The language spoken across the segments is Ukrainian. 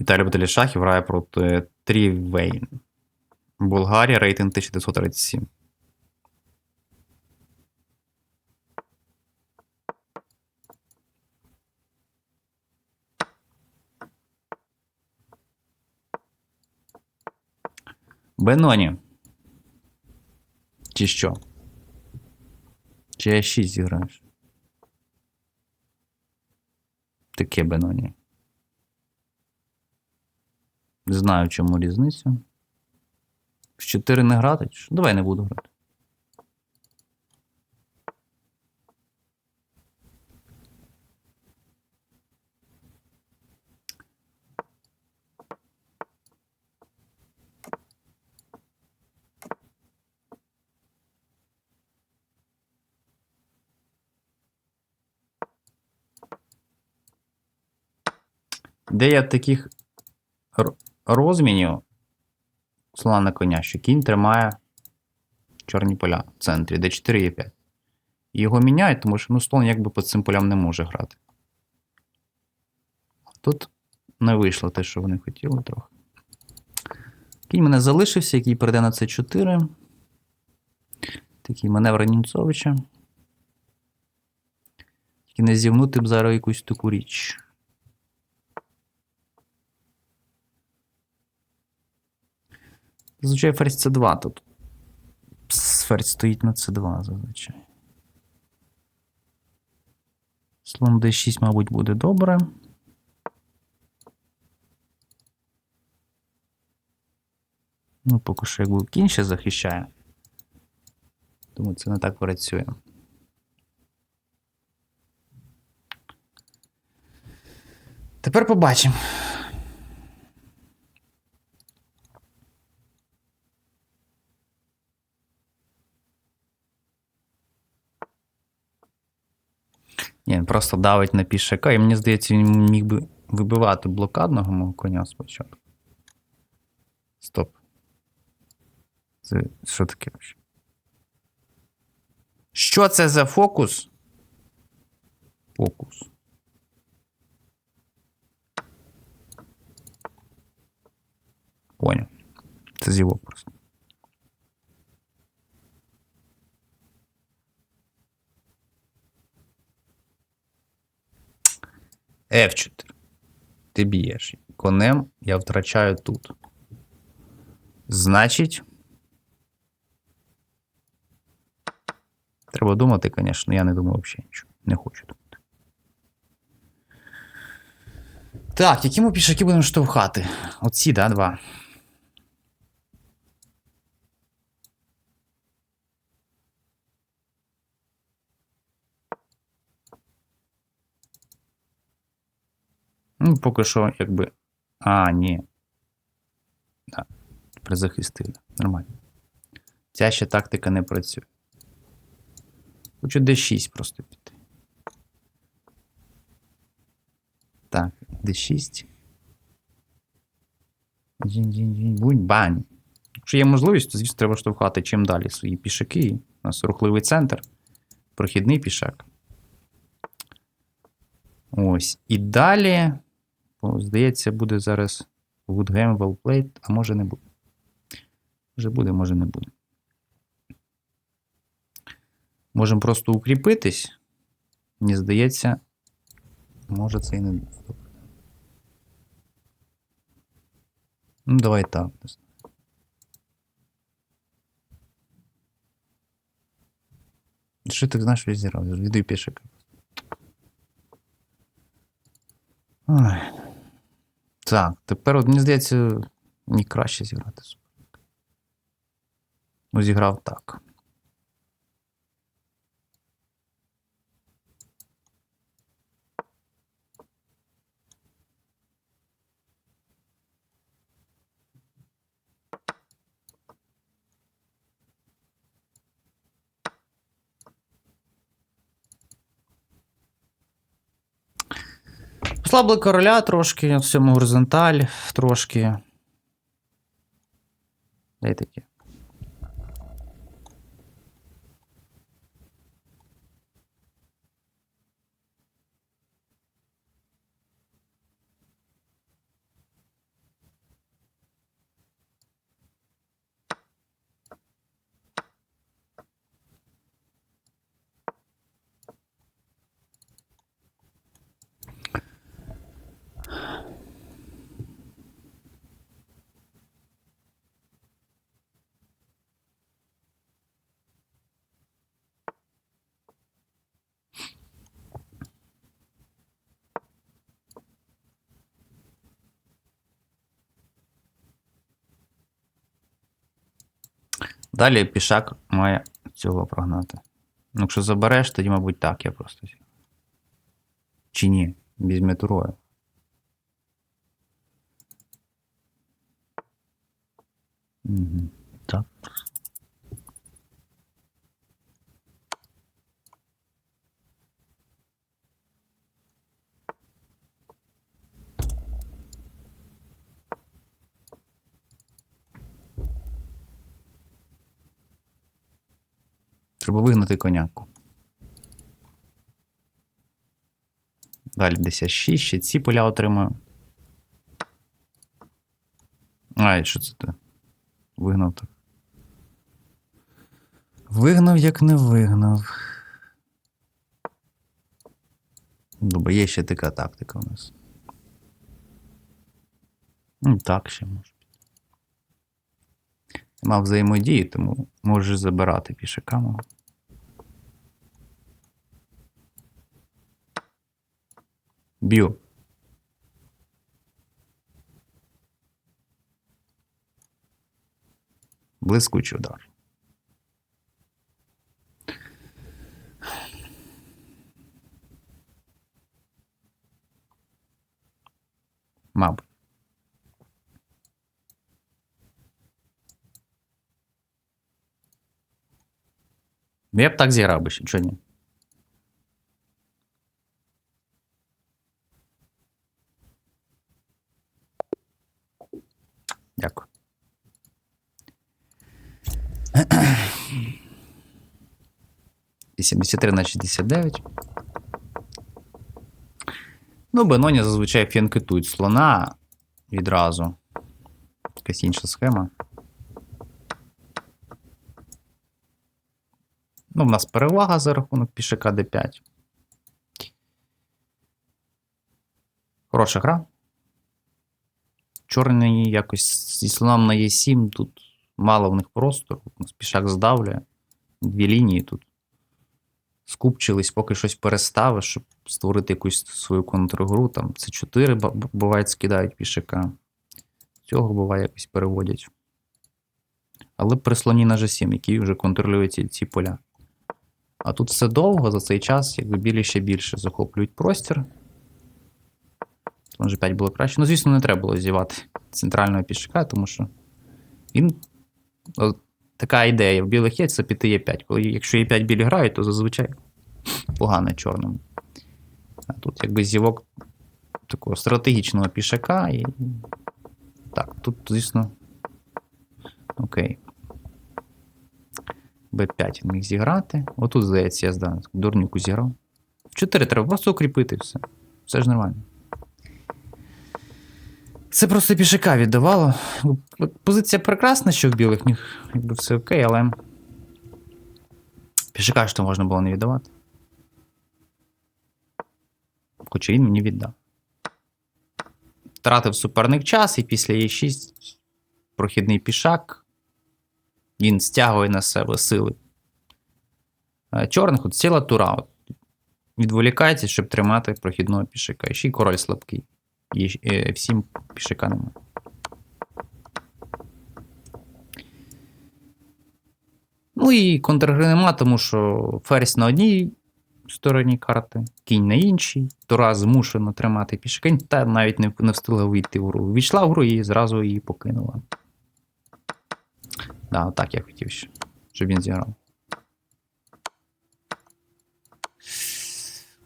Віталій Баталішахів грає проти Трівейн. Болгарія, рейтинг 1937. Беноні. Чи що? Чи я 6 зіграєш? Таке Беноні. Не знаю, чому різниця. В 4 не грати? Давай не буду грати. Де я таких розмінів слона на коня, що кінь тримає чорні поля в центрі, де 4 є 5. І його міняють, тому що ну, слон якби по цим полям не може грати. Тут не вийшло те, що вони хотіли трохи. Кінь мене залишився, який перейде на С4. Такий маневр Німцовича. Тільки не зівнути б зараз якусь таку річ. Зазвичай ферзь С2 тут. Ферзь стоїть на С2 зазвичай. Слон D6, мабуть, буде добре. Ну, поки що якби кінь захищає. Тому це не так працює. Тепер побачимо. Ні, він просто давить на пішака, і мені здається, він міг би вибивати блокадного мого коня спочатку. Стоп. Це що таке? Що це за фокус? Фокус. Поняв. Це з його просто. F4. Ти б'єш. Конем я втрачаю тут. Значить. Треба думати, звісно, я не думаю взагалі нічого. Не хочу думати. Так, які ми пішаки будемо штовхати? Оці, да, два. Ну, поки що, якби. А, ні. Да. Призахистили. Нормально. Ця ще тактика не працює. Хочу D6 просто піти. Так, D6. Дзінь-дзінь-дзінь. Будь бань. Якщо є можливість, то, звісно, треба штовхати чим далі свої пішаки. У нас рухливий центр. Прохідний пішак. Ось. І далі. Здається, буде зараз Good well played, а може не буде. Може буде, може не буде. Можемо просто укріпитись. Мені здається, може це і не добре. Ну, давай так. Що ти знаєш, що я зіграв? Віддай пішика. Ой. Так, тепер, мені здається, мені краще зіграти. Ну, зіграв так. Послабили короля трошки, в цьому горизонталь трошки. Дай таке. Далі пішак має цього прогнати. Ну, якщо забереш, тоді, мабуть, так, я просто. Чи ні? Візьме турою. Угу. Так. Треба вигнати коняку. Далі 10-6, ще ці поля отримаю. Ай, що це ти? Вигнав так. Вигнав, як не вигнав. Добре, є ще така тактика у нас. Ну, так ще може. Мав взаємодії, тому можеш забирати пішака Б'ю. Блискучий удар. Мабуть. Я б так зіграв би ще, ні? Дякую. І 73 на 69. Ну, Беноні зазвичай фінкетують слона відразу. Якась інша схема. Ну, в нас перевага за рахунок пішака d5. Хороша гра. Чорний якось зі слоном на Е7 тут мало в них простору. У нас пішак здавлює. Дві лінії тут. Скупчились, поки щось переставиш, щоб створити якусь свою контргру. Там це 4 буває скидають пішака. Цього буває якось переводять. Але при слоні на G7, який вже контролює ці, ці поля. А тут все довго за цей час, якби білі ще більше захоплюють простір. Може 5 було краще. Ну, звісно, не треба було зівати центрального пішака, тому що він. о, Така ідея в білих є, це піти Е5. Коли, якщо Е5 білі грають, то зазвичай погано чорному. А тут якби зівок такого стратегічного пішака і. Так, тут, звісно. Окей. Б5 він міг зіграти. Отут, здається, я здав. Дурнюку зіграв. В 4 треба просто укріпити все. Все ж нормально. Це просто пішака віддавало. Позиція прекрасна, що в білих ніг, якби все окей, але. Пішака ж то можна було не віддавати. Хоча він мені віддав. Втратив суперник час, і після Е6 прохідний пішак. Він стягує на себе сили. Е, Чорних от ціла тура. От, відволікається, щоб тримати прохідного пішака. І ще й король слабкий. І е, всім пішака немає. Ну і контргри нема, тому що ферзь на одній стороні карти, кінь на іншій. Тура змушено тримати пішака. Та навіть не, не встигла вийти в гру. Війшла в гру і зразу її покинула. Да, отак я хотів щоб він зіграв.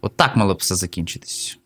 Отак мало б все закінчитись.